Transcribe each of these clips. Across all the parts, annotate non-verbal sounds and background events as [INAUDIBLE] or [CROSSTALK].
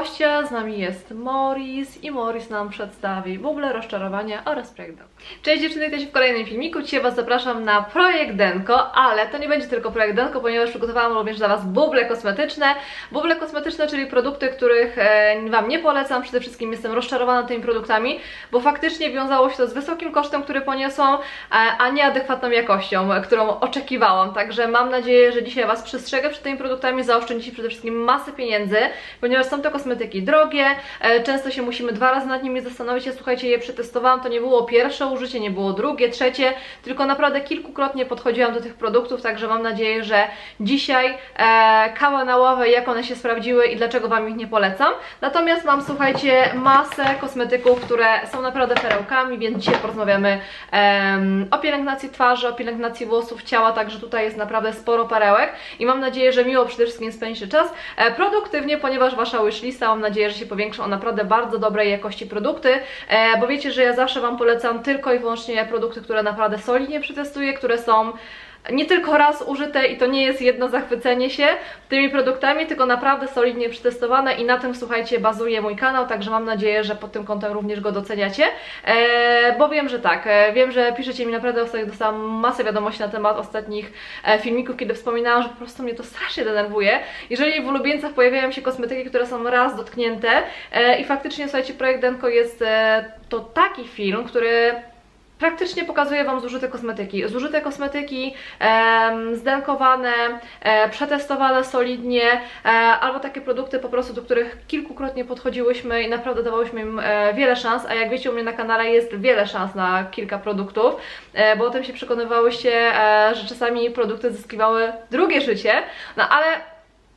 gościa, z nami jest Morris i Morris nam przedstawi buble, rozczarowania oraz projekt Denko. Cześć dziewczyny, witajcie w kolejnym filmiku. Dzisiaj Was zapraszam na projekt Denko, ale to nie będzie tylko projekt Denko, ponieważ przygotowałam również dla Was buble kosmetyczne. Buble kosmetyczne, czyli produkty, których e, Wam nie polecam. Przede wszystkim jestem rozczarowana tymi produktami, bo faktycznie wiązało się to z wysokim kosztem, który poniosą, e, a nieadekwatną jakością, e, którą oczekiwałam. Także mam nadzieję, że dzisiaj Was przestrzegę przed tymi produktami, zaoszczędzicie przede wszystkim masę pieniędzy, ponieważ są to kosmetyki drogie, e, często się musimy dwa razy nad nimi zastanowić. Ja słuchajcie, je przetestowałam, to nie było pierwsze użycie, nie było drugie, trzecie, tylko naprawdę kilkukrotnie podchodziłam do tych produktów, także mam nadzieję, że dzisiaj e, na ławę, jak one się sprawdziły i dlaczego Wam ich nie polecam. Natomiast mam, słuchajcie, masę kosmetyków, które są naprawdę perełkami, więc dzisiaj porozmawiamy em, o pielęgnacji twarzy, o pielęgnacji włosów, ciała, także tutaj jest naprawdę sporo perełek i mam nadzieję, że miło przede wszystkim spędzicie czas e, produktywnie, ponieważ Wasza wishlista mam nadzieję, że się powiększa o naprawdę bardzo dobrej jakości produkty, e, bo wiecie, że ja zawsze Wam polecam tylko i wyłącznie produkty, które naprawdę solidnie przetestuję, które są nie tylko raz użyte i to nie jest jedno zachwycenie się tymi produktami, tylko naprawdę solidnie przetestowane i na tym, słuchajcie, bazuje mój kanał, także mam nadzieję, że pod tym kątem również go doceniacie, e, bo wiem, że tak, e, wiem, że piszecie mi naprawdę, ostatnio dostałam masę wiadomości na temat ostatnich e, filmików, kiedy wspominałam, że po prostu mnie to strasznie denerwuje. Jeżeli w ulubieńcach pojawiają się kosmetyki, które są raz dotknięte e, i faktycznie, słuchajcie, projekt Denko jest e, to taki film, który praktycznie pokazuję Wam zużyte kosmetyki. Zużyte kosmetyki, em, zdenkowane, e, przetestowane solidnie, e, albo takie produkty po prostu, do których kilkukrotnie podchodziłyśmy i naprawdę dawałyśmy im e, wiele szans, a jak wiecie u mnie na kanale jest wiele szans na kilka produktów, e, bo o tym się przekonywałyście, e, że czasami produkty zyskiwały drugie życie, no ale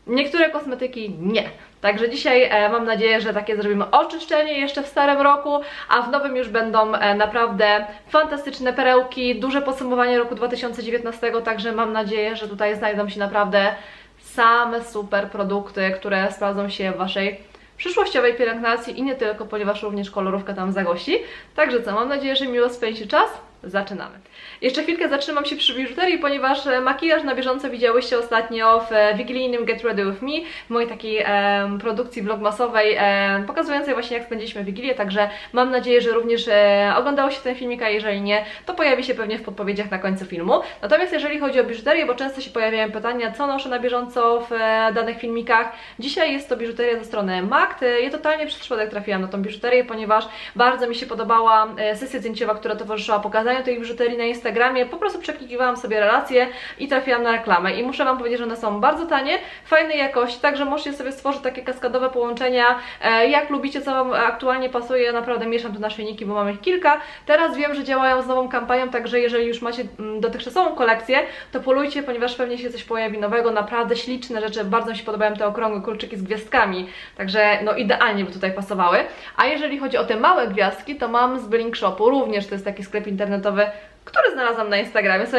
Niektóre kosmetyki nie. Także dzisiaj e, mam nadzieję, że takie zrobimy oczyszczenie jeszcze w starym roku, a w nowym już będą e, naprawdę fantastyczne perełki, duże podsumowanie roku 2019, także mam nadzieję, że tutaj znajdą się naprawdę same super produkty, które sprawdzą się w Waszej przyszłościowej pielęgnacji i nie tylko, ponieważ również kolorówka tam zagości. Także co, mam nadzieję, że miło spędzicie czas. Zaczynamy. Jeszcze chwilkę zatrzymam się przy biżuterii, ponieważ e, makijaż na bieżąco widziałyście ostatnio w e, wigilijnym Get Ready With Me, w mojej takiej em, produkcji vlogmasowej em, pokazującej właśnie jak spędziliśmy Wigilię, także mam nadzieję, że również e, oglądało się ten filmik, a jeżeli nie, to pojawi się pewnie w podpowiedziach na końcu filmu. Natomiast jeżeli chodzi o biżuterię, bo często się pojawiają pytania, co noszę na bieżąco w e, danych filmikach, dzisiaj jest to biżuteria ze strony MACT. Ja totalnie przez przypadek trafiłam na tą biżuterię, ponieważ bardzo mi się podobała e, sesja zdjęciowa, która towarzyszyła pokazaniu tej biżuterii na Instagramie. Po prostu przeklikiwałam sobie relacje i trafiłam na reklamę. I muszę Wam powiedzieć, że one są bardzo tanie, fajnej jakości, także możecie sobie stworzyć takie kaskadowe połączenia, e, jak lubicie, co Wam aktualnie pasuje. Ja naprawdę mieszam tu naszyjniki, bo mam ich kilka. Teraz wiem, że działają z nową kampanią, także jeżeli już macie mm, dotychczasową kolekcję, to polujcie, ponieważ pewnie się coś pojawi nowego. Naprawdę śliczne rzeczy, bardzo mi się podobają te okrągłe kulczyki z gwiazdkami, także no idealnie by tutaj pasowały. A jeżeli chodzi o te małe gwiazdki, to mam z Blink Shopu, również to jest taki sklep internetowy, który znalazłam na Instagramie. W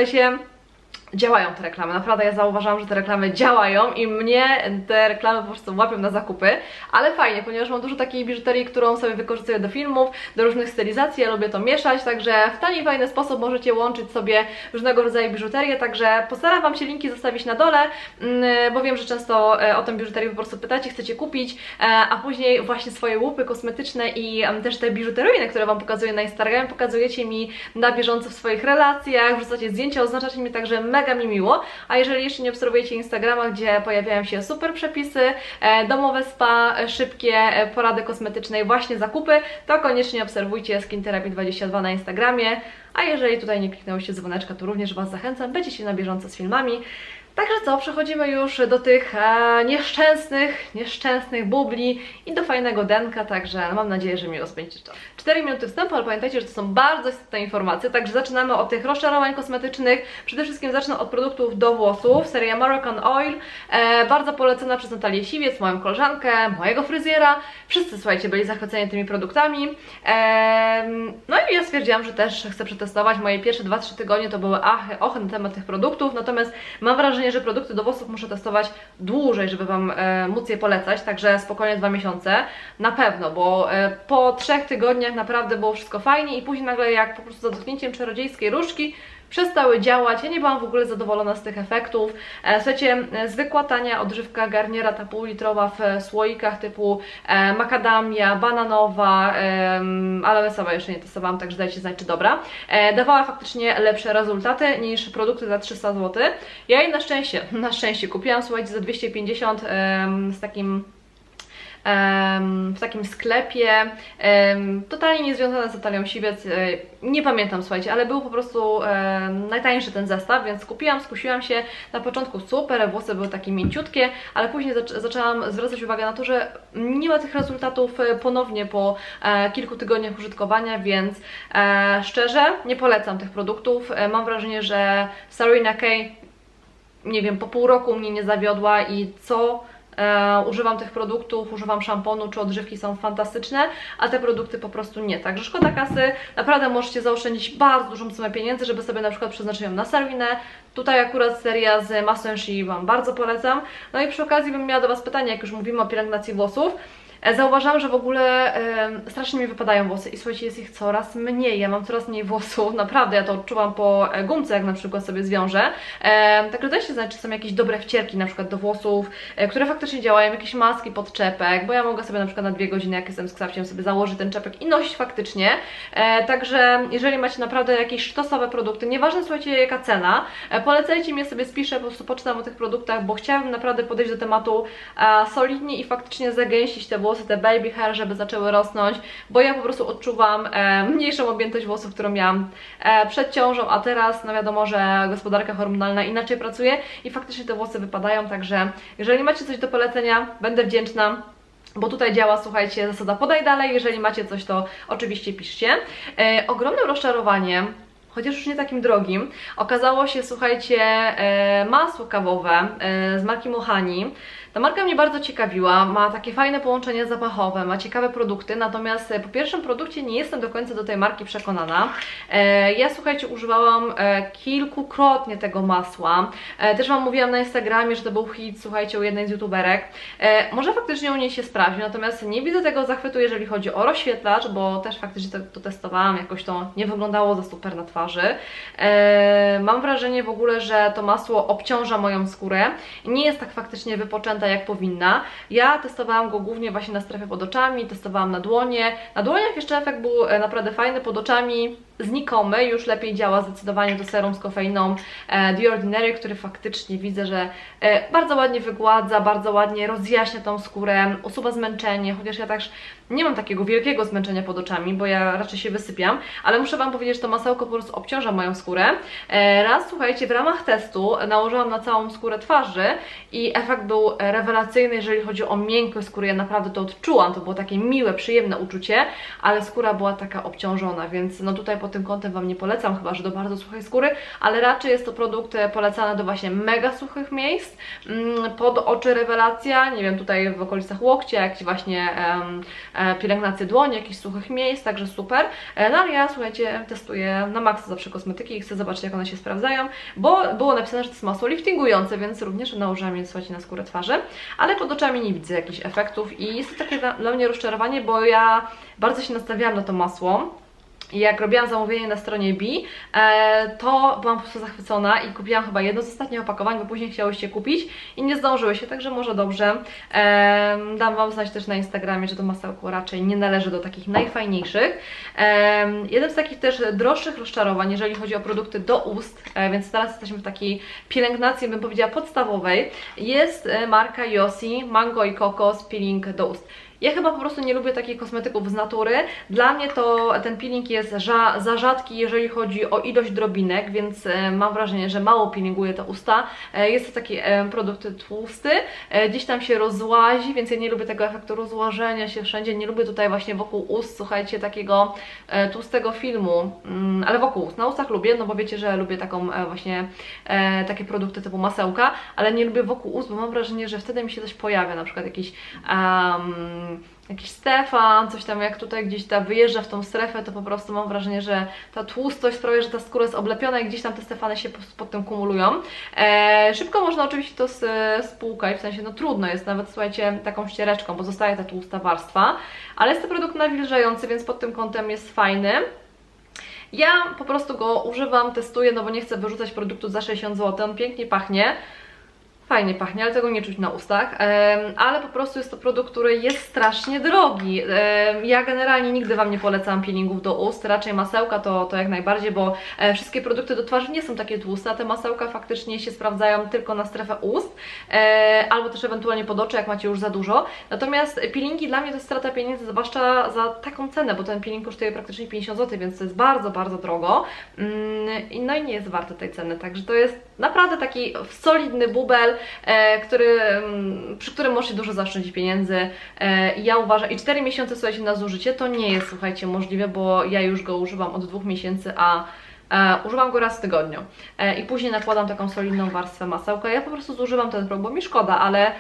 działają te reklamy. Naprawdę ja zauważam, że te reklamy działają i mnie te reklamy po prostu łapią na zakupy, ale fajnie, ponieważ mam dużo takiej biżuterii, którą sobie wykorzystuję do filmów, do różnych stylizacji, ja lubię to mieszać, także w tani i fajny sposób możecie łączyć sobie różnego rodzaju biżuterię, także postaram Wam się linki zostawić na dole, mm, bo wiem, że często e, o tę biżuterię po prostu pytacie, chcecie kupić, e, a później właśnie swoje łupy kosmetyczne i też te biżuteryjne, które Wam pokazuję na Instagramie, pokazujecie mi na bieżąco w swoich relacjach, wrzucacie zdjęcia, oznaczacie mi także mega mi miło. A jeżeli jeszcze nie obserwujecie Instagrama, gdzie pojawiają się super przepisy, e, domowe spa, e, szybkie e, porady kosmetyczne i właśnie zakupy, to koniecznie obserwujcie Skin Therapy 22 na Instagramie. A jeżeli tutaj nie kliknęłyście dzwoneczka, to również Was zachęcam, będziecie na bieżąco z filmami. Także co, przechodzimy już do tych e, nieszczęsnych, nieszczęsnych bubli i do fajnego denka, także mam nadzieję, że miło spędzicie czas. 4 minuty wstępu, ale pamiętajcie, że to są bardzo istotne informacje, także zaczynamy od tych rozczarowań kosmetycznych. Przede wszystkim zacznę od produktów do włosów, serii American Oil, e, bardzo polecona przez Natalię Siwiec, moją koleżankę, mojego fryzjera. Wszyscy, słuchajcie, byli zachwyceni tymi produktami. E, no i ja stwierdziłam, że też chcę przetestować. Moje pierwsze 2-3 tygodnie to były achy, ochy na temat tych produktów, natomiast mam wrażenie, że produkty do włosów muszę testować dłużej, żeby Wam e, móc je polecać, także spokojnie dwa miesiące, na pewno, bo e, po trzech tygodniach naprawdę było wszystko fajnie i później nagle jak po prostu za dotknięciem czarodziejskiej różdżki przestały działać. Ja nie byłam w ogóle zadowolona z tych efektów. E, słuchajcie, e, zwykła tania odżywka Garniera, ta półlitrowa w e, słoikach typu makadamia, bananowa, ale sama jeszcze nie testowałam, także dajcie znać, czy dobra. Dawała faktycznie lepsze rezultaty niż produkty za 300 zł. Ja jej na szczęście, na szczęście kupiłam, słuchajcie, za 250 em, z takim w takim sklepie, totalnie niezwiązane z Natalią Siwiec, e, nie pamiętam słuchajcie, ale był po prostu najtańszy ten zestaw, więc kupiłam, skusiłam się, na początku super, włosy były takie mięciutkie, ale później zac zaczęłam zwracać uwagę na to, że nie ma tych rezultatów e, ponownie po e, kilku tygodniach użytkowania, więc szczerze nie polecam tych produktów, mam wrażenie, że Sarina Kay nie wiem, po pół roku mnie nie zawiodła i co e, używam tych produktów, używam szamponu czy odżywki są fantastyczne, a te produkty po prostu nie. Także szkoda kasy, naprawdę możecie zaoszczędzić bardzo dużą sumę pieniędzy, żeby sobie na przykład przeznaczyć ją na Sarwinę. Tutaj akurat seria z Master Shi Wam bardzo polecam. No i przy okazji bym miała do Was pytanie, jak już mówimy o pielęgnacji włosów. E, Zauważyłam, że w ogóle e, strasznie mi wypadają włosy i słuchajcie, jest ich coraz mniej. Ja mam coraz mniej włosów, [LAUGHS] naprawdę, ja to odczuwam po e, gumce, jak na przykład sobie zwiążę. E, także dajcie znać, czy są jakieś dobre wcierki na przykład do włosów, e, które faktycznie działają, jakieś maski pod czepek, bo ja mogę sobie na przykład na dwie godziny, jak jestem z ksawciem, sobie założyć ten czepek i nosić faktycznie. E, także jeżeli macie naprawdę jakieś sztosowe produkty, nieważne słuchajcie jaka cena, e, polecajcie mi, sobie spiszę, po prostu poczytam o tych produktach, bo chciałabym naprawdę podejść do tematu e, solidnie i faktycznie zagęścić te włosy, te baby hair, żeby zaczęły rosnąć, bo ja po prostu odczuwam e, mniejszą objętość włosów, którą miałam e, przed ciążą, a teraz no wiadomo, że gospodarka hormonalna inaczej pracuje i faktycznie te włosy wypadają, także jeżeli macie coś do polecenia, będę wdzięczna. Bo tutaj działa, słuchajcie, zasada podaj dalej. Jeżeli macie coś, to oczywiście piszcie. E, ogromnym rozczarowaniem chociaż już nie takim drogim, okazało się, słuchajcie, e, masło kawowe e, z marki Mohani. Ta marka mnie bardzo ciekawiła, ma takie fajne połączenia zapachowe, ma ciekawe produkty, natomiast e, po pierwszym produkcie nie jestem do końca do tej marki przekonana. E, ja, słuchajcie, używałam e, kilkukrotnie tego masła. Też Wam mówiłam na Instagramie, że to był hit, słuchajcie, u jednej z youtuberek. Może faktycznie u niej się sprawdzi, natomiast nie widzę tego zachwytu, jeżeli chodzi o rozświetlacz, bo też faktycznie to, to testowałam, jakoś to nie wyglądało za super na twarzy. Mam wrażenie w ogóle, że to masło obciąża moją skórę nie jest tak faktycznie jak powinna. Ja testowałam go głównie właśnie na strefie pod oczami, testowałam na dłonie. Na dłoniach jeszcze efekt był e, naprawdę fajny, pod oczami znikomy, już lepiej działa zdecydowanie to serum z kofeiną e, The Ordinary, który faktycznie widzę, że e, bardzo ładnie wygładza, bardzo ładnie rozjaśnia tą skórę, usuwa zmęczenie, chociaż ja też nie mam takiego wielkiego zmęczenia pod oczami, bo ja raczej się wysypiam, ale muszę Wam powiedzieć, że to masełko po prostu obciąża moją skórę. E, raz, słuchajcie, w ramach testu nałożyłam na całą skórę twarzy i efekt był rewelacyjny, jeżeli chodzi o miękkość skóry, ja naprawdę to odczułam, to było takie miłe, przyjemne uczucie, ale skóra była taka obciążona, więc no tutaj pod tym kątem Wam nie polecam, chyba że do bardzo suchej skóry, ale raczej jest to produkt e, polecany do właśnie mega suchych miejsc, mm, pod oczy rewelacja, nie wiem, tutaj w okolicach łokcia, jakieś właśnie e, pielęgnacje dłoni, jakichś suchych miejsc, także super. E, No ale ja, słuchajcie, testuję na maksa zawsze kosmetyki i chcę zobaczyć, jak one się sprawdzają, bo było napisane, że to jest masło liftingujące, więc również nałożyłam je, słuchajcie, na skórę twarzy, ale pod oczami nie widzę jakichś efektów i jest to takie dla mnie rozczarowanie, bo ja bardzo się nastawiałam na to masło. Jak robiłam zamówienie na stronie B, e, to byłam po prostu zachwycona i kupiłam chyba jedno z ostatnich opakowań, bo później chciałyście kupić i nie zdążyły się, także może dobrze. E, dam Wam znać też na Instagramie, że to masełko raczej nie należy do takich najfajniejszych. E, jeden z takich też droższych rozczarowań, jeżeli chodzi o produkty do ust, więc teraz jesteśmy w takiej pielęgnacji, bym powiedziała podstawowej, jest marka Yossi Mango i Kokos Peeling do ust. Ja chyba po prostu nie lubię takich kosmetyków z natury. Dla mnie to ten peeling jest za, za rzadki, jeżeli chodzi o ilość drobinek, więc e, mam wrażenie, że mało peelinguje te usta. E, jest to taki e, produkt tłusty, gdzieś tam się rozłazi, więc ja nie lubię tego efektu rozłażenia się wszędzie. Nie lubię tutaj właśnie wokół ust, słuchajcie, takiego tłustego filmu, mm, ale wokół ust. Na ustach lubię, no bo wiecie, że lubię taką właśnie takie produkty typu masełka, ale nie lubię wokół ust, bo mam wrażenie, że wtedy mi się coś pojawia, na przykład jakiś um, jakiś Stefan, coś tam jak tutaj gdzieś ta wyjeżdża w tą strefę, to po prostu mam wrażenie, że ta tłustość sprawia, że ta skóra jest oblepiona i gdzieś tam te Stefany się pod, tym kumulują. E, szybko można oczywiście to s- spłukać, w sensie no trudno jest nawet, słuchajcie, taką ściereczką, bo zostaje ta tłusta warstwa, ale jest to produkt nawilżający, więc pod tym kątem jest fajny. Ja po prostu go używam, testuję, no bo nie chcę wyrzucać produktu za 60 zł, on pięknie pachnie. Fajnie pachnie, ale tego nie czuć na ustach, ale po prostu jest to produkt, który jest strasznie drogi. Ja generalnie nigdy Wam nie polecam peelingów do ust, raczej masełka to, to jak najbardziej, bo e, wszystkie produkty do twarzy nie są takie tłuste, a te masełka faktycznie się sprawdzają tylko na strefę ust, e, albo też ewentualnie pod oczy, jak macie już za dużo. Natomiast peelingi dla mnie to jest strata pieniędzy, zwłaszcza za taką cenę, bo ten peeling kosztuje praktycznie 50 zł, więc to jest bardzo, bardzo drogo. Mm, No i nie jest warte tej ceny, także to jest naprawdę taki solidny bubel, e, który, mm, przy którym możecie dużo zaoszczędzić pieniędzy. E, ja uważam, i 4 miesiące słuchajcie na zużycie to nie jest słuchajcie możliwe, bo ja już go używam od dwóch miesięcy, a E, używam go raz w tygodniu i później nakładam taką solidną warstwę masełka. Ja po prostu zużywam ten produkt, bo mi szkoda, ale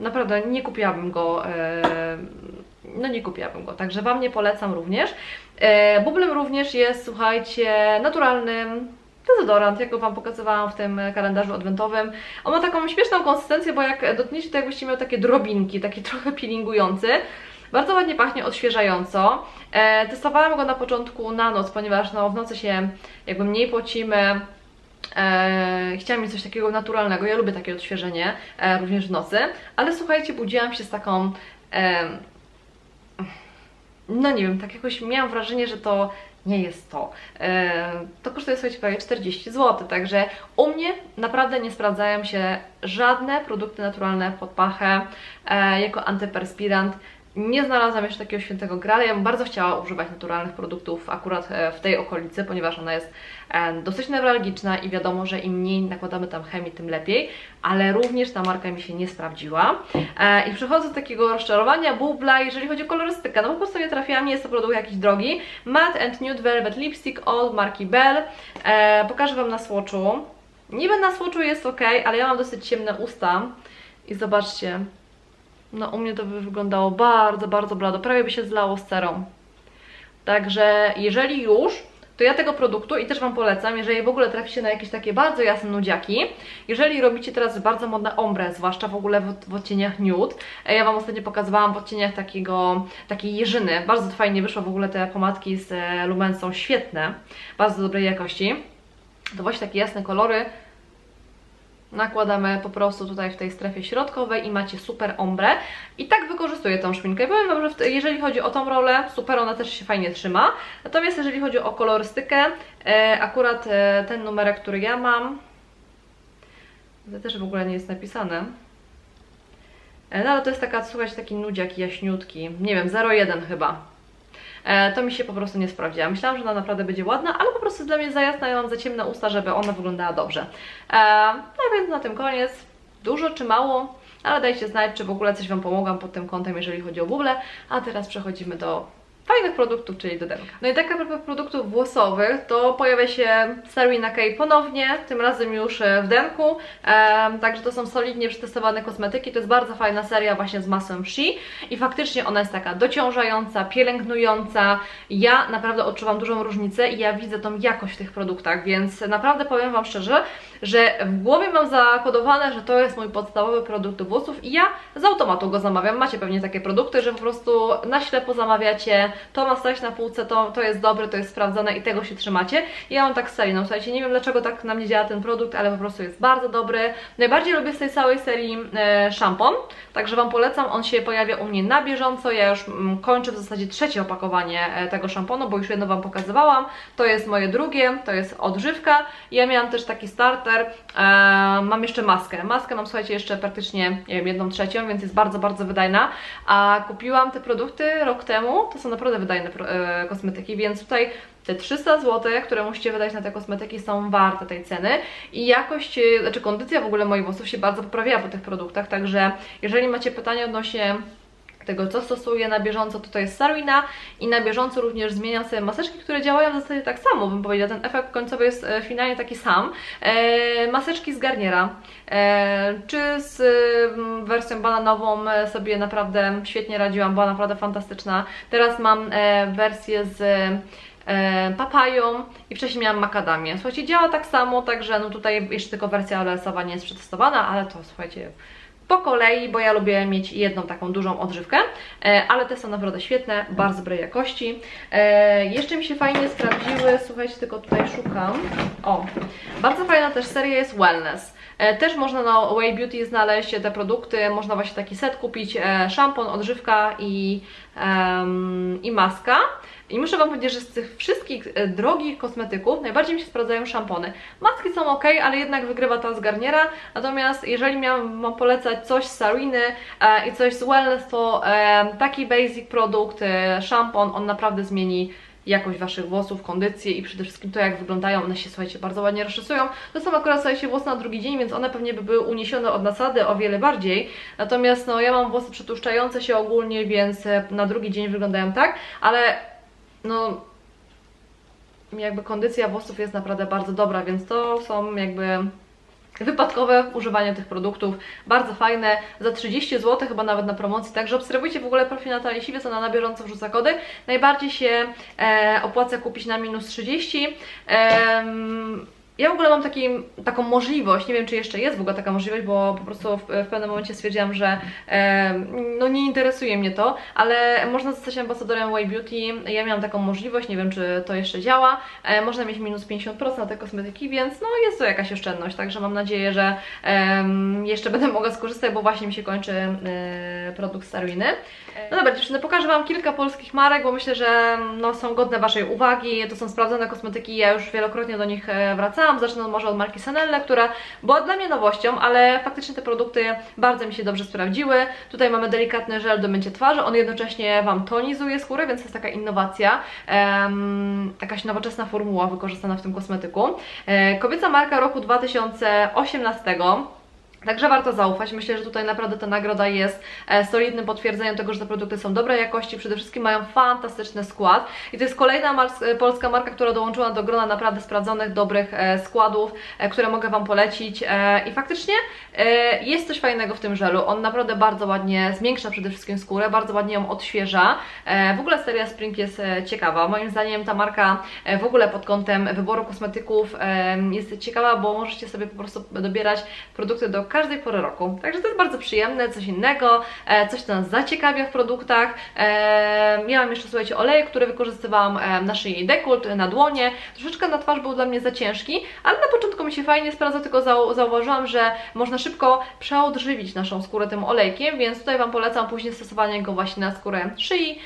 naprawdę nie kupiłabym go. No nie kupiłabym go, także Wam nie polecam również. E, bublem również jest, słuchajcie, naturalnym dezodorant, jak go Wam pokazywałam w tym kalendarzu adwentowym. On ma taką śmieszną konsystencję, bo jak dotkniecie, to jakbyście miał takie drobinki, taki [LAUGHS] trochę peelingujący. Bardzo ładnie pachnie, odświeżająco. E, testowałam go na początku na noc, ponieważ no, w nocy się jakby mniej pocimy. E, chciałam mieć coś takiego naturalnego. Ja lubię takie odświeżenie, e, również w nocy. Ale słuchajcie, budziłam się z taką. E, no nie wiem, tak jakoś miałam wrażenie, że to nie jest to. E, to kosztuje słuchajcie prawie 40 zł, także u mnie naprawdę nie sprawdzają się żadne produkty naturalne pod pachę e, jako antyperspirant. Nie znalazłam jeszcze takiego świętego grala. Ja bym bardzo chciała używać naturalnych produktów akurat e, w tej okolicy, ponieważ ona jest e, dosyć newralgiczna i wiadomo, że im mniej nakładamy tam chemii, tym lepiej, ale również ta marka mi się nie sprawdziła. E, I przechodzę do takiego rozczarowania, bubla, jeżeli chodzi o kolorystykę, no po prostu nie trafiłam, nie jest to produkt jakiś drogi. Matte and Nude Velvet Lipstick od marki Bell. Pokażę Wam na swatchu. Niby na swatchu jest ok, ale ja mam dosyć ciemne usta i zobaczcie, no u mnie to by wyglądało bardzo, bardzo blado, prawie by się zlało z cerą. Także jeżeli już, to ja tego produktu i też Wam polecam, jeżeli w ogóle traficie na jakieś takie bardzo jasne nudziaki, jeżeli robicie teraz bardzo modne ombre, zwłaszcza w ogóle w, w odcieniach nude, e, ja Wam ostatnio pokazywałam w odcieniach takiego, takiej jeżyny, bardzo fajnie wyszło w ogóle te pomadki z e, Lumen są świetne, bardzo dobrej jakości, to właśnie takie jasne kolory, nakładamy po prostu tutaj w tej strefie środkowej i macie super ombre. I tak wykorzystuję tą szminkę. Powiem Wam, że jeżeli chodzi o tą rolę, super, ona też się fajnie trzyma. Natomiast jeżeli chodzi o kolorystykę, e, akurat e, ten numerek, który ja mam, to też w ogóle nie jest napisane. E, no ale to jest taka, słuchajcie, taki nudziak jaśniutki, nie wiem, 01 chyba. E, to mi się po prostu nie sprawdziła. Myślałam, że ona naprawdę będzie ładna, ale po prostu dla mnie za jasna, ja mam za ciemne usta, żeby ona wyglądała dobrze. E, no więc na tym koniec. Dużo czy mało? Ale dajcie znać, czy w ogóle coś Wam pomogłam pod tym kątem, jeżeli chodzi o buble. A teraz przechodzimy do fajnych produktów, czyli do denka. No i tak propos produktów włosowych, to pojawia się Sarina K ponownie, tym razem już e, w denku, Em, także to są solidnie przetestowane kosmetyki, to jest bardzo fajna seria właśnie z masą She i faktycznie ona jest taka dociążająca, pielęgnująca, ja naprawdę odczuwam dużą różnicę i ja widzę tą jakość w tych produktach, więc naprawdę powiem Wam szczerze, że w głowie mam zakodowane, że to jest mój podstawowy produkt włosów i ja z automatu go zamawiam. Macie pewnie takie produkty, że po prostu na ślepo zamawiacie, to ma stać na półce, to, to jest dobre, to jest sprawdzone i tego się trzymacie. Ja mam tak z serią, słuchajcie, nie wiem dlaczego tak na mnie działa ten produkt, ale po prostu jest bardzo dobry. Najbardziej lubię z tej całej serii e, szampon, także Wam polecam, on się pojawia u mnie na bieżąco, ja już mm, kończę w zasadzie trzecie opakowanie e, tego szamponu, bo już jedno Wam pokazywałam, to jest moje drugie, to jest odżywka. Ja miałam też taki starter, e, mam jeszcze maskę, maskę mam słuchajcie jeszcze praktycznie, nie wiem, jedną trzecią, więc jest bardzo, bardzo wydajna, a kupiłam te produkty rok temu, to są naprawdę pro- e, kosmetyki, więc tutaj te 300 zł, które musicie wydać na te kosmetyki są warte tej ceny. I jakość, e, znaczy kondycja w ogóle moich włosów się bardzo poprawiła po tych produktach, także jeżeli macie pytania odnośnie tego, co stosuję na bieżąco, to to jest Sarina i na bieżąco również zmieniam sobie maseczki, które działają w zasadzie tak samo, bym powiedziała, ten efekt końcowy jest e, finalnie taki sam. E, maseczki z Garniera, e, czy z mm, wersją bananową e, sobie naprawdę świetnie radziłam, była naprawdę fantastyczna. Teraz mam e, wersję z e, papają i wcześniej miałam makadamię. Słuchajcie, działa tak samo, także no tutaj jeszcze tylko wersja OLS-owa nie jest przetestowana, ale to słuchajcie, po kolei, bo ja lubię mieć jedną taką dużą odżywkę, e, ale te są naprawdę świetne, bardzo dobrej jakości. E, jeszcze mi się fajnie sprawdziły, słuchajcie, tylko tutaj szukam. O, bardzo fajna też seria jest Wellness. E, Też można na Way Beauty znaleźć te produkty, można właśnie taki set kupić, szampon, odżywka i, em, i maska. I muszę Wam powiedzieć, że z tych wszystkich e, drogich kosmetyków najbardziej mi się sprawdzają szampony. Maski są ok, ale jednak wygrywa ta z Garniera, natomiast jeżeli miałam polecać coś z Sariny e, i coś z Wellness, to e, taki basic produkt, e, szampon, on naprawdę zmieni jakość Waszych włosów, kondycję i przede wszystkim to, jak wyglądają. One się, słuchajcie, bardzo ładnie rozczesują. To są akurat, słuchajcie, włosy na drugi dzień, więc one pewnie by były uniesione od nasady o wiele bardziej. Natomiast, no, ja mam włosy przetłuszczające się ogólnie, więc e, na drugi dzień wyglądają tak, ale no jakby kondycja włosów jest naprawdę bardzo dobra, więc to są jakby wypadkowe używanie tych produktów, bardzo fajne, za 30 zł chyba nawet na promocji, także obserwujcie w ogóle profil Natalii Siwiec, ona na bieżąco wrzuca kody, najbardziej się e, opłaca kupić na minus 30, Em, ja w ogóle mam taki, taką możliwość, nie wiem czy jeszcze jest w ogóle taka możliwość, bo po prostu w, w pewnym momencie stwierdziłam, że e, no nie interesuje mnie to, ale można zostać ambasadorem Way Beauty. Ja miałam taką możliwość, nie wiem czy to jeszcze działa. E, można mieć minus 50% na te kosmetyki, więc no jest to jakaś oszczędność, także mam nadzieję, że em, jeszcze będę mogła skorzystać, bo właśnie mi się kończy e, produkt Starwiny. No dobra dziewczyny, pokażę Wam kilka polskich marek, bo myślę, że no, są godne Waszej uwagi. To są sprawdzone kosmetyki, ja już wielokrotnie do nich e, wracałam. Zacznę może od marki Sanelle, która była dla mnie nowością, ale faktycznie te produkty bardzo mi się dobrze sprawdziły. Tutaj mamy delikatny żel do mycia twarzy, on jednocześnie Wam tonizuje skórę, więc jest taka innowacja, em, jakaś nowoczesna formuła wykorzystana w tym kosmetyku. E, kobieca marka roku 2018. Także warto zaufać. Myślę, że tutaj naprawdę ta nagroda jest e, solidnym potwierdzeniem tego, że te produkty są dobrej jakości, przede wszystkim mają fantastyczny skład. I to jest kolejna e, polska marka, która dołączyła do grona naprawdę sprawdzonych, dobrych e, składów, które mogę Wam polecić. I faktycznie jest coś fajnego w tym żelu. On naprawdę bardzo ładnie zmiękcza przede wszystkim skórę, bardzo ładnie ją odświeża. W ogóle seria Spring jest ciekawa. Moim zdaniem ta marka w ogóle pod kątem wyboru kosmetyków jest ciekawa, bo możecie sobie po prostu dobierać produkty do każdej pory roku. Także to jest bardzo przyjemne, coś innego, e, coś co nas zaciekawia w produktach. E, miałam jeszcze, słuchajcie, olej, który wykorzystywałam e, na szyi dekult, na dłonie. Troszeczkę na twarz był dla mnie za ciężki, ale na początku mi się fajnie sprawdza, tylko zau zauważyłam, że można szybko przeodżywić naszą skórę tym olejkiem, więc tutaj Wam polecam później stosowanie go właśnie na skórę szyi,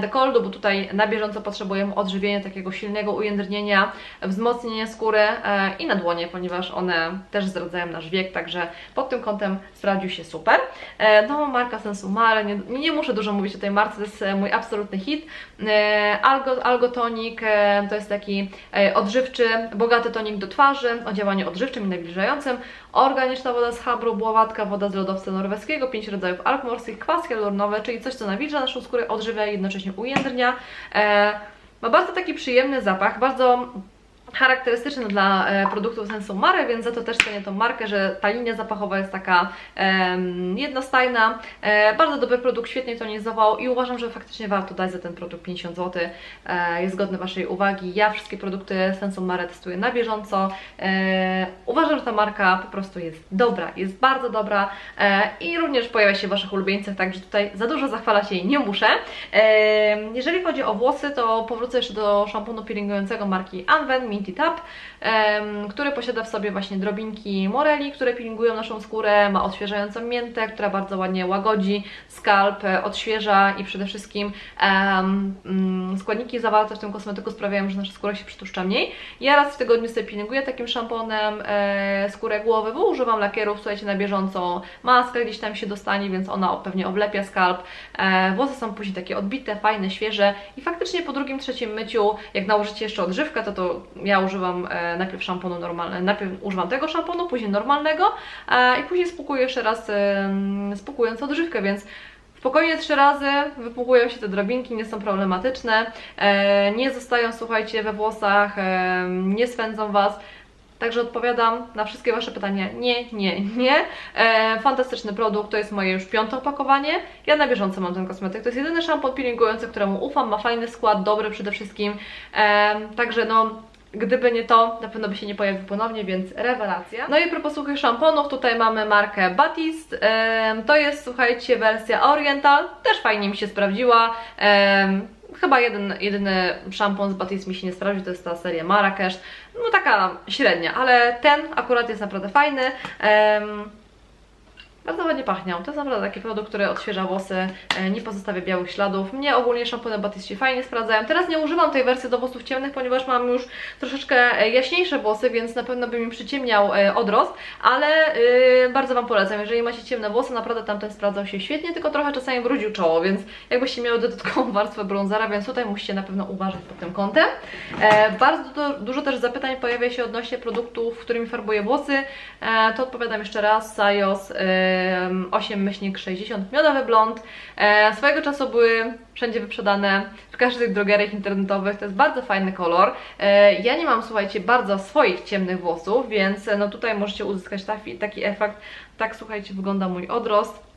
dekoldu, bo tutaj na bieżąco potrzebujemy odżywienia, takiego silnego ujędrnienia, wzmocnienia skóry i na dłonie, ponieważ one też zdradzają nasz wiek, także pod tym kątem sprawdził się super. E, no, marka Sensumare, nie, nie muszę dużo mówić o tej marce, to jest e, mój absolutny hit. E, Algo, Algotonic e, to jest taki odżywczy, bogaty tonik do twarzy, o działaniu odżywczym i nawilżającym. Organiczna woda z Habru, bławatka, woda z lodowca norweskiego, pięć rodzajów alg morskich, kwas czyli coś, co nawilża naszą skórę, odżywia i jednocześnie ujędrnia. Ma bardzo taki przyjemny zapach, bardzo charakterystyczny dla e, produktów Sensumare, więc za to też cenię tą markę, że ta linia zapachowa jest taka jednostajna. E, bardzo dobry produkt, świetnie tonizował i uważam, że faktycznie warto dać za ten produkt 50 zł. E, jest godny Waszej uwagi. Ja wszystkie produkty Sensumare testuję na bieżąco. E, uważam, że ta marka po prostu jest dobra, jest bardzo dobra e, i również pojawia się w Waszych ulubieńcach, także tutaj za dużo zachwalać jej nie muszę. E, jeżeli chodzi o włosy, to powrócę jeszcze do szamponu peelingującego marki Anwen it up który posiada w sobie właśnie drobinki moreli, które peelingują naszą skórę, ma odświeżającą miętę, która bardzo ładnie łagodzi skalp, e, odświeża i przede wszystkim mm, składniki zawarte w tym kosmetyku sprawiają, że nasza skóra się przytłuszcza mniej. Ja raz w tygodniu sobie peelinguję takim szamponem e, skórę głowy, bo używam lakierów, słuchajcie, na bieżąco maska gdzieś tam się dostanie, więc ona pewnie oblepia skalp. E, włosy są później takie odbite, fajne, świeże i faktycznie po drugim, trzecim myciu, jak nałożycie jeszcze odżywkę, to to ja używam najpierw szamponu normalnego, najpierw używam tego szamponu, później normalnego e, i później spłukuję jeszcze raz e, spłukując odżywkę, więc Spokojnie trzy razy wypłukują się te drobinki, nie są problematyczne, e, nie zostają, słuchajcie, we włosach, nie swędzą Was. Także odpowiadam na wszystkie Wasze pytania. Nie, nie, nie. E, fantastyczny produkt, to jest moje już piąte opakowanie. Ja na bieżąco mam ten kosmetyk. To jest jedyny szampon peelingujący, któremu ufam, ma fajny skład, dobry przede wszystkim. E, także no, Gdyby nie to, na pewno by się nie pojawił ponownie, więc rewelacja. No i propos suchych szamponów, tutaj mamy markę Batiste. To jest, słuchajcie, wersja Oriental. Też fajnie mi się sprawdziła. Chyba jeden, jedyny szampon z Batiste mi się nie sprawdził, to jest ta seria Marrakesz. No taka średnia, ale ten akurat jest naprawdę fajny. Bardzo ładnie pachniał. To jest naprawdę taki produkt, który odświeża włosy, e, nie pozostawia białych śladów. Mnie ogólnie szampony Batiste fajnie sprawdzają. Teraz nie używam tej wersji do włosów ciemnych, ponieważ mam już troszeczkę e, jaśniejsze włosy, więc na pewno by mi przyciemniał e, odrost, ale bardzo Wam polecam. Jeżeli macie ciemne włosy, naprawdę tamten sprawdzał się świetnie, tylko trochę czasami brudził czoło, więc jakbyście miały dodatkową [LAUGHS] warstwę brązera, więc tutaj musicie na pewno uważać pod tym kątem. Bardzo du dużo też zapytań pojawia się odnośnie produktów, którymi farbuję włosy. To odpowiadam jeszcze raz. Sajos 8 myślnik 60 miodowy blond. E, swojego czasu były wszędzie wyprzedane w każdych drogeriach internetowych. To jest bardzo fajny kolor. E, ja nie mam, słuchajcie, bardzo swoich ciemnych włosów, więc no tutaj możecie uzyskać taki, taki efekt. Tak, słuchajcie, wygląda mój odrost.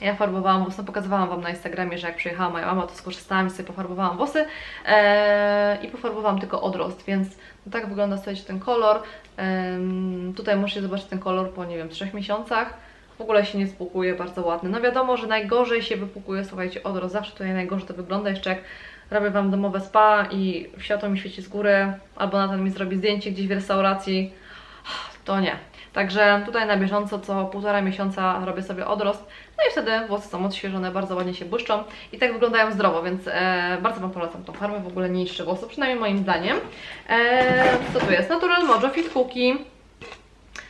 Ja farbowałam włosy, no pokazywałam Wam na Instagramie, że jak przyjechała moja mama, to skorzystałam i sobie pofarbowałam włosy e, i pofarbowałam tylko odrost, więc no tak wygląda, słuchajcie, ten kolor. Tutaj możecie zobaczyć ten kolor po, nie wiem, trzech miesiącach. W ogóle się nie spłukuje, bardzo ładny. No wiadomo, że najgorzej się wypłukuje, słuchajcie, odrost. Zawsze tutaj najgorzej to wygląda, jeszcze jak robię Wam domowe spa i światło mi świeci z góry, albo Natan mi zrobi zdjęcie gdzieś w restauracji, to nie. Także tutaj na bieżąco co półtora miesiąca robię sobie odrost, no i wtedy włosy są odświeżone, bardzo ładnie się błyszczą i tak wyglądają zdrowo, więc e, bardzo Wam polecam tą farmę, w ogóle nie niszczy włosów, przynajmniej moim zdaniem. E, co tu jest? Natural Mojo Fit Cookie.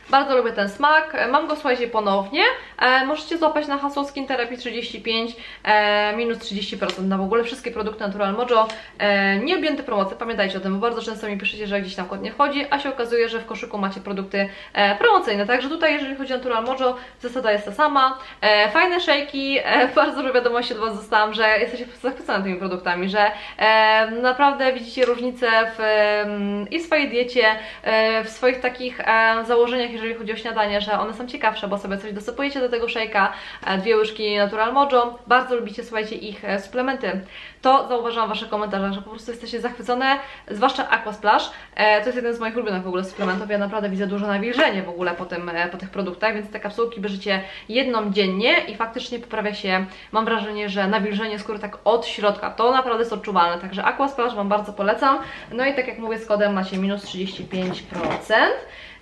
Bardzo lubię ten smak. E, Mam go, słuchajcie, ponownie. E, możecie złapać na hasło Skin Therapy 35 e, minus 30% na w ogóle wszystkie produkty Natural Mojo. E, nie objęte promocje, pamiętajcie o tym, bo bardzo często mi piszecie, że gdzieś tam kod nie wchodzi, a się okazuje, że w koszyku macie produkty e, promocyjne. Także tutaj, jeżeli chodzi o Natural Mojo, zasada jest ta sama. E, fajne szejki, e, [LAUGHS] bardzo dużo wiadomości od Was dostałam, że jesteście zachwycone tymi produktami, że e, naprawdę widzicie różnicę w, em, i w swojej diecie, e, w swoich takich e, założeniach, jeżeli chodzi o śniadanie, że one są ciekawsze, bo sobie coś dosypujecie do tego szejka, e, dwie łyżki Natural Mojo, bardzo lubicie, słuchajcie, ich e, suplementy. To zauważyłam w Waszych komentarzach, że po prostu jesteście zachwycone, zwłaszcza Aqua Splash. E, to jest jeden z moich ulubionych w ogóle suplementów. Ja naprawdę widzę duże nawilżenie w ogóle po, tym, po tych produktach, więc te kapsułki bierzecie jedną dziennie i faktycznie poprawia się, mam wrażenie, że nawilżenie skóry tak od środka. To naprawdę jest odczuwalne, także Aqua Splash Wam bardzo polecam. No i tak jak mówię, z kodem macie minus 35%.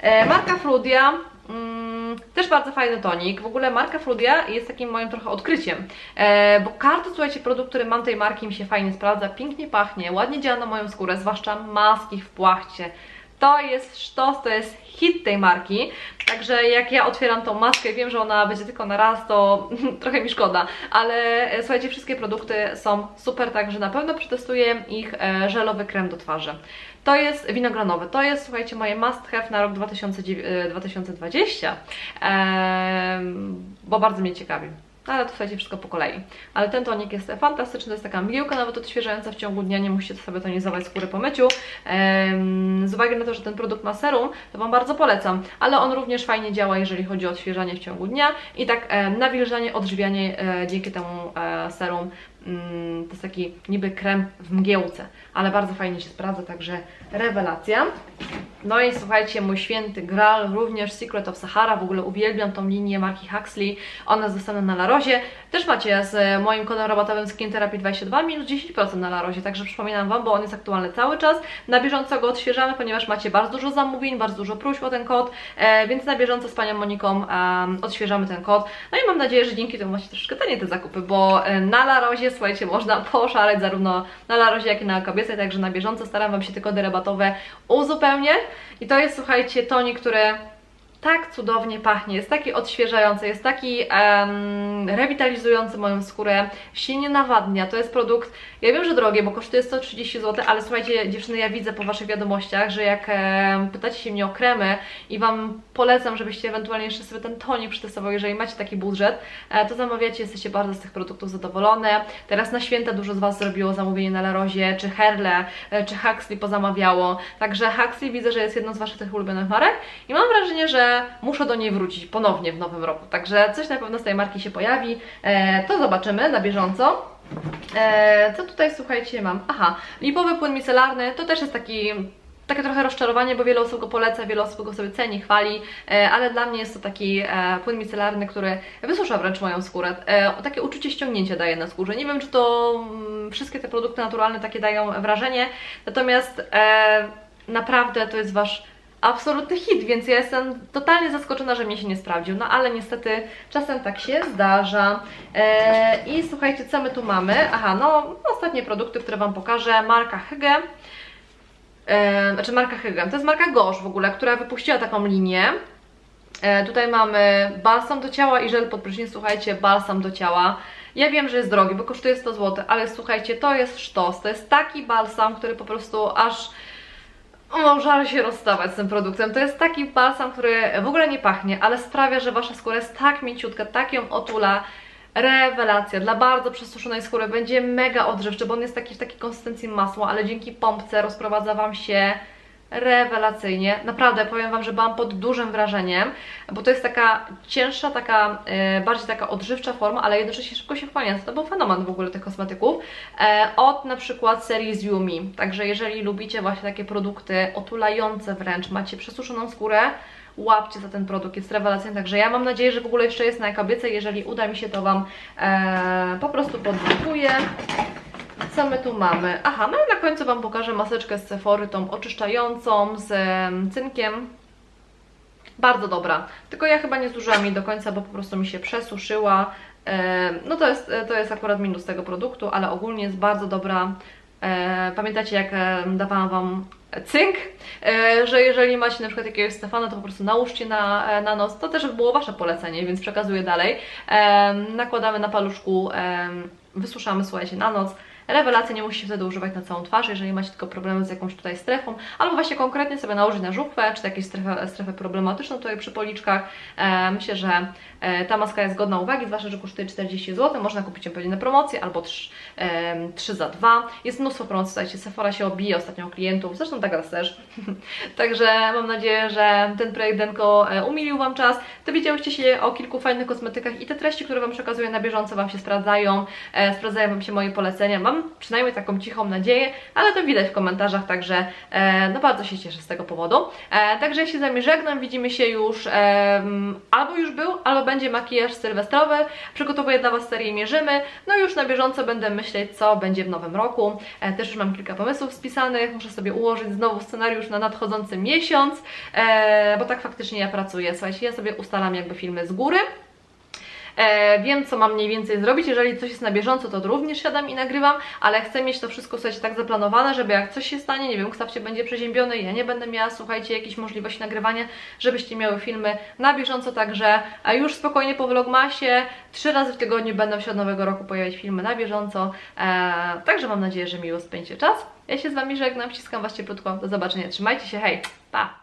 E, marka Frudia. Mm, też bardzo fajny tonik. W ogóle marka Frudia jest takim moim trochę odkryciem, e, bo każdy, słuchajcie, produkt, który mam tej marki mi się fajnie sprawdza, pięknie pachnie, ładnie działa na moją skórę, zwłaszcza maski w płachcie. To jest sztos, to jest hit tej marki, także jak ja otwieram tą maskę wiem, że ona będzie tylko na raz, to [LAUGHS] trochę mi szkoda, ale e, słuchajcie, wszystkie produkty są super, także na pewno przetestuję ich e, żelowy krem do twarzy. To jest winogranowy, to jest, słuchajcie, moje must have na rok 2009 e, 2020, em, bo bardzo mnie ciekawi. Ale to słuchajcie, wszystko po kolei. Ale ten tonik jest fantastyczny, to jest taka mgiełka nawet odświeżająca w ciągu dnia, nie musicie sobie tonizować skóry po myciu. Z uwagi na to, że ten produkt ma serum, to Wam bardzo polecam, ale on również fajnie działa, jeżeli chodzi o odświeżanie w ciągu dnia i tak e, nawilżanie, odżywianie e, dzięki temu e, serum. Mm, to jest taki niby krem w mgiełce, ale bardzo fajnie się sprawdza, także rewelacja. No i słuchajcie, mój święty Graal, również Secret of Sahara, w ogóle uwielbiam tą linię marki Huxley, ona jest dostępna na Larozie, też macie z moim kodem rabatowym Skin Therapy 22 minus 10% na Larozie, także przypominam Wam, bo on jest aktualny cały czas, na bieżąco go odświeżamy, ponieważ macie bardzo dużo zamówień, bardzo dużo próśb o ten kod, e, więc na bieżąco z Panią Moniką odświeżamy ten kod, no i mam nadzieję, że dzięki temu macie troszeczkę taniej te zakupy, bo e, na Larozie, słuchajcie, można [LAUGHS] poszaleć zarówno na Larozie, jak i na kobiecej, także na bieżąco staram Wam się te kody rabatowe uzupełniać i to jest, słuchajcie, tonik, który tak cudownie pachnie, jest taki odświeżający, jest taki em, rewitalizujący moją skórę, się nie nawadnia. To jest produkt, ja wiem, że drogie, bo kosztuje 130 zł, ale słuchajcie, dziewczyny, ja widzę po Waszych wiadomościach, że jak em, pytacie się mnie o kremy i Wam polecam, żebyście ewentualnie jeszcze sobie ten tonik przetestował, jeżeli macie taki budżet, e, to zamawiacie, jesteście bardzo z tych produktów zadowolone. Teraz na święta dużo z Was zrobiło zamówienie na La Rozie, czy Herle, e, czy Huxley pozamawiało. Także Huxley widzę, że jest jedną z Waszych tych ulubionych marek i mam wrażenie, że muszę do niej wrócić ponownie w nowym roku. Także coś na pewno z tej marki się pojawi. E, to zobaczymy na bieżąco. E, co tutaj słuchajcie mam? Aha, lipowy płyn micelarny to też jest taki takie trochę rozczarowanie, bo wiele osób go poleca, wiele osób go sobie ceni, chwali, e, ale dla mnie jest to taki e, płyn micelarny, który wysusza wręcz moją skórę. Takie uczucie ściągnięcia daje na skórze. Nie wiem, czy to mm, wszystkie te produkty naturalne takie dają wrażenie, natomiast naprawdę to jest Wasz absolutny hit, więc ja jestem totalnie zaskoczona, że mnie się nie sprawdził. No ale niestety czasem tak się zdarza. E, I słuchajcie, co my tu mamy? Aha, no ostatnie produkty, które Wam pokażę. Marka Hygge. E, znaczy marka Hygge. To jest marka Gosh w ogóle, która wypuściła taką linię. E, tutaj mamy balsam do ciała i żel pod prysznic. Słuchajcie, balsam do ciała. Ja wiem, że jest drogi, bo kosztuje 100 zł, ale słuchajcie, to jest sztos. To jest taki balsam, który po prostu aż żal się rozstawać z tym produktem. To jest taki balsam, który w ogóle nie pachnie, ale sprawia, że Wasza skóra jest tak mięciutka, tak ją otula. Rewelacja. Dla bardzo przesuszonej skóry będzie mega odżywczy, bo on jest taki w takiej konsystencji masła, ale dzięki pompce rozprowadza Wam się rewelacyjnie. Naprawdę powiem Wam, że byłam pod dużym wrażeniem, bo to jest taka cięższa, taka e, bardziej taka odżywcza forma, ale jednocześnie szybko się wchłaniająca. To był fenomen w ogóle tych kosmetyków. E, od na przykład serii z Yumi. Także jeżeli lubicie właśnie takie produkty otulające wręcz, macie przesuszoną skórę, łapcie za ten produkt, jest rewelacyjny, także ja mam nadzieję, że w ogóle jeszcze jest na kobiecej, jeżeli uda mi się to Wam e, po prostu podlinkuję. Co my tu mamy? Aha, no i na końcu Wam pokażę maseczkę z Sephory, tą oczyszczającą z em, cynkiem. Bardzo dobra, tylko ja chyba nie zużyłam jej do końca, bo po prostu mi się przesuszyła. No to jest, to jest akurat minus tego produktu, ale ogólnie jest bardzo dobra. E, Pamiętacie jak dawałam Wam cynk, e, że jeżeli macie na przykład jakiegoś Stefana, to po prostu nałóżcie na, e, na nos. To też było Wasze polecenie, więc przekazuję dalej. Nakładamy na paluszku, wysuszamy, słuchajcie, na noc. Rewelacja, nie musicie wtedy używać na całą twarz, jeżeli macie tylko problemy z jakąś tutaj strefą, albo właśnie konkretnie sobie nałożyć na żuchwę, czy jakąś strefę, strefę problematyczną tutaj przy policzkach. E, myślę, że e, ta maska jest godna uwagi, zwłaszcza, że kosztuje 40 zł, można kupić ją pewnie na promocję, albo 3, e, 3 za 2. Jest mnóstwo promocji, słuchajcie, Sephora się obije ostatnio klientów, zresztą Douglas też. [LAUGHS] Także mam nadzieję, że ten projekt Denko e, umilił Wam czas. Dowiedziałyście się o kilku fajnych kosmetykach i te treści, które Wam przekazuję na bieżąco Wam się sprawdzają, e, sprawdzają Wam się moje polecenia. Mam przynajmniej taką cichą nadzieję, ale to widać w komentarzach, także e, no bardzo się cieszę z tego powodu. E, także ja się z Wami żegnam, widzimy się już, e, albo już był, albo będzie makijaż sylwestrowy, przygotowuję dla Was serię Mierzymy, no już na bieżąco będę myśleć, co będzie w nowym roku. E, też już mam kilka pomysłów spisanych, muszę sobie ułożyć znowu scenariusz na nadchodzący miesiąc, e, bo tak faktycznie ja pracuję. Słuchajcie, ja sobie ustalam jakby filmy z góry, E, wiem, co mam mniej więcej zrobić. Jeżeli coś jest na bieżąco, to również siadam i nagrywam, ale chcę mieć to wszystko, słuchajcie, tak zaplanowane, żeby jak coś się stanie, nie wiem, kształcie będzie przeziębiony, ja nie będę miała, słuchajcie, jakiejś możliwości nagrywania, żebyście miały filmy na bieżąco, także a już spokojnie po vlogmasie, trzy razy w tygodniu będą się od nowego roku pojawiać filmy na bieżąco, e, także mam nadzieję, że miło spędzicie czas. Ja się z Wami żegnam, ściskam Was cieplutko, do zobaczenia, trzymajcie się, hej, pa!